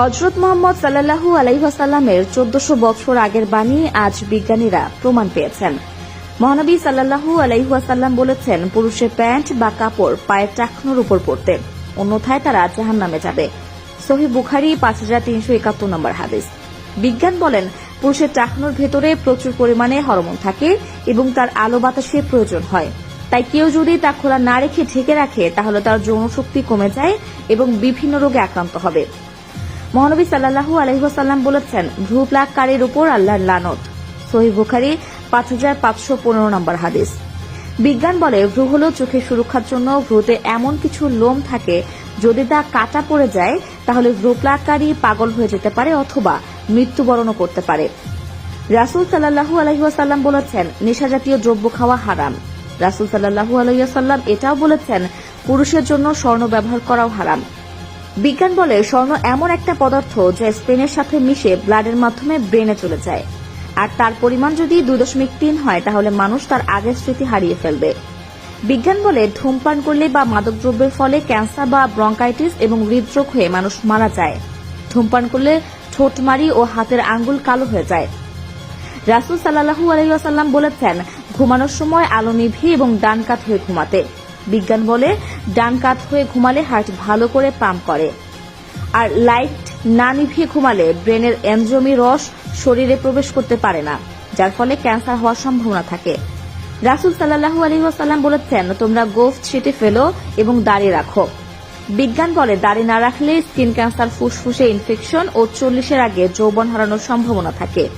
হজরত মোহাম্মদ সাল্লাহু আলাইহাসাল্লামের চোদ্দশো বছর আগের বাণী আজ বিজ্ঞানীরা প্রমাণ পেয়েছেন। মহানবী সাল্লাহু আলাইহাসাল্লাম বলেছেন, পুরুষের প্যান্ট বা কাপড় পায়ের টাকনোর উপর পড়তে, অন্যথায় তারা জাহান নামে যাবে। সহি বুখারি, পাঁচ হাজার তিনশো একাত্তর নম্বর হাদিস। বিজ্ঞান বলেন, পুরুষের টাকনোর ভেতরে প্রচুর পরিমাণে হরমোন থাকে এবং তার আলো বাতাসের প্রয়োজন হয়। তাই কেউ যদি তা খোলা না রেখে ঢেকে রাখে, তাহলে তার যৌনশক্তি কমে যায় এবং বিভিন্ন রোগে আক্রান্ত হবে। মহানবী সাল্লাহু আলহিহাসাল্লাম বলেছেন ভ্রু প্লাগকারীর উপর আল্লাহর লানত। সহি বুখারি, পাঁচ হাজার পাঁচশো পনেরো নম্বর হাদিস। বিজ্ঞান বলে, ভ্রু হল চোখের সুরক্ষার জন্য ভ্রুতে এমন কিছু লোম থাকে, যদি তা কাটা পড়ে যায়, তাহলে ভ্রু প্লাগকারী পাগল হয়ে যেতে পারে অথবা মৃত্যুবরণও করতে পারে। রাসুল সাল্লাহু আলহিহাসাল্লাম বলেছেন, নেশাজাতীয় দ্রব্য খাওয়া হারাম। রাসুল সাল্লাহু আলহিহাসাল্লাম এটাও বলেছেন, পুরুষের জন্য স্বর্ণ ব্যবহার করাও হারাম। বিজ্ঞান বলে স্বর্ণ এমন একটা পদার্থ যা স্পেনের সাথে মিশে ব্লাডের মাধ্যমে ব্রেনে চলে যায়। আর তার পরিমাণ যদি দুই দশমিক তিন হয়, তাহলে মানুষ তার আগের স্মৃতি হারিয়ে ফেলবে। বিজ্ঞান বলে ধূমপান করলে বা মাদকদ্রব্যের ফলে ক্যান্সার বা ব্রঙ্কাইটিস এবং হৃদরোগ হয়ে মানুষ মারা যায়। ধূমপান করলে ঠোঁটমারি ও হাতের আঙ্গুল কালো হয়ে যায়। রাসুল সাল্লাহু আলহিহাসাল্লাম বলেছেন, ঘুমানোর সময় আলো নিভিয়ে এবং ডান কাত হয়ে ঘুমাতে। বিজ্ঞান বলে ডান কাত হয়ে ঘুমালে হার্ট ভালো করে পাম্প করে। আর লাইট না নিভিয়ে ঘুমালে ব্রেনের এনজমি রস শরীরে প্রবেশ করতে পারে না, যার ফলে ক্যান্সার হওয়ার সম্ভাবনা থাকে। রাসুল সাল্লাহু আলহিহাসাল্লাম বলেছেন, তোমরা গোফ ছিটে ফেলো এবং দাঁড়িয়ে রাখো। বিজ্ঞান বলে, দাড়ি না রাখলে স্কিন ক্যান্সার, ফুসফুসে ইনফেকশন ও চল্লিশের আগে যৌবন হারানোর সম্ভাবনা থাকে।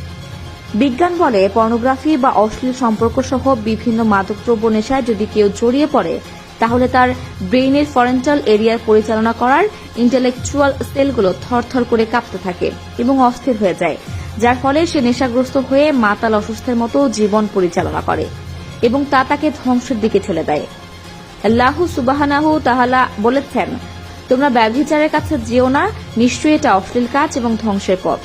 বিজ্ঞান বলে, পর্নোগ্রাফি বা অশ্লীল সম্পর্ক সহ বিভিন্ন মাদকদ্রব্য নেশায় যদি কেউ জড়িয়ে পড়ে তাহলে তার ব্রেইনের ফরেন্টাল এরিয়ার পরিচালনা করার ইন্টেলেকচুয়াল সেলগুলো থরথর করে কাঁপতে থাকে এবং অস্থির হয়ে যায়, যার ফলে সে নেশাগ্রস্ত হয়ে মাতাল অসুস্থের মতো জীবন পরিচালনা করে এবং তা তাকে ধ্বংসের দিকে ঠেলে দেয়। আল্লাহ সুবাহানাহু তাহালা বলেছেন, তোমরা ব্যভিচারের কাছে যেও না, নিশ্চয়ই এটা অশ্লীল কাজ এবং ধ্বংসের পথ।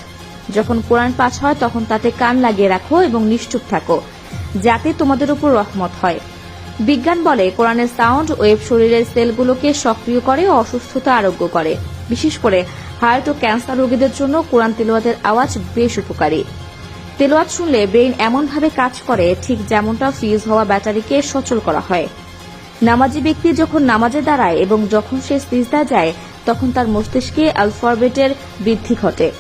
যখন কোরআন পাঠ হয়, তখন তাতে কান লাগিয়ে রাখো এবং নিশ্চুপ থাকো, যাতে তোমাদের উপর রহমত হয়। বিজ্ঞান বলে কোরআনের সাউন্ড ওয়েব শরীরের সেলগুলোকে সক্রিয় করে ও অসুস্থতা আরোগ্য করে। বিশেষ করে হার্ট ও ক্যান্সার রোগীদের জন্য কোরআন তেলোয়াতের আওয়াজ বেশ উপকারী। তেলোয়াত শুনলে ব্রেইন এমনভাবে কাজ করে, ঠিক যেমনটা ফিউজ হওয়া ব্যাটারিকে সচল করা হয়। নামাজি ব্যক্তি যখন নামাজে দাঁড়ায় এবং যখন সে সিজদা যায়, তখন তার মস্তিষ্কে আলফাবেটের বৃদ্ধি ঘটে।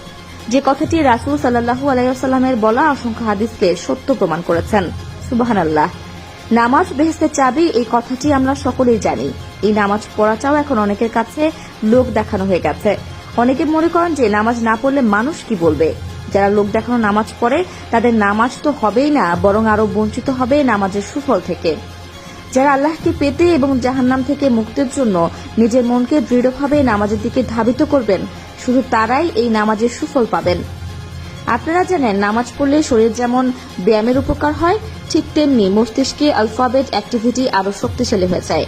যে কথাটি রাসুল সাল্লাহু আলাইসাল্লামের বলা অসংখ্য হাদিসকে সত্য প্রমাণ করেছেন। সুবাহান আল্লাহ নামাজ বেহেস্তের চাবি, এই কথাটি আমরা সকলেই জানি। এই নামাজ পড়াটাও এখন অনেকের কাছে লোক দেখানো হয়ে গেছে। অনেকে মনে করেন যে নামাজ না পড়লে মানুষ কি বলবে? যারা লোক দেখানো নামাজ পড়ে, তাদের নামাজ তো হবেই না, বরং আরও বঞ্চিত হবে নামাজের সুফল থেকে। যারা আল্লাহকে পেতে এবং জাহান্নাম থেকে মুক্তির জন্য নিজের মনকে দৃঢ়ভাবে নামাজের দিকে ধাবিত করবেন, শুধু তারাই এই নামাজের সুফল পাবেন। আপনারা জানেন, নামাজ পড়লে শরীর যেমন ব্যায়ামের উপকার হয়, ঠিক তেমনি মস্তিষ্কে আলফাবেট অ্যাক্টিভিটি আরও শক্তিশালী হয়ে যায়।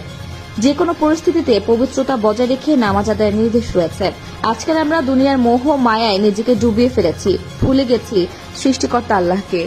যে কোনো পরিস্থিতিতে পবিত্রতা বজায় রেখে নামাজ আদায়ের নির্দেশ রয়েছে। আজকাল আমরা দুনিয়ার মোহ, মায়ায় নিজেকে ডুবিয়ে ফেলেছি, ভুলে গেছি সৃষ্টিকর্তা আল্লাহকে।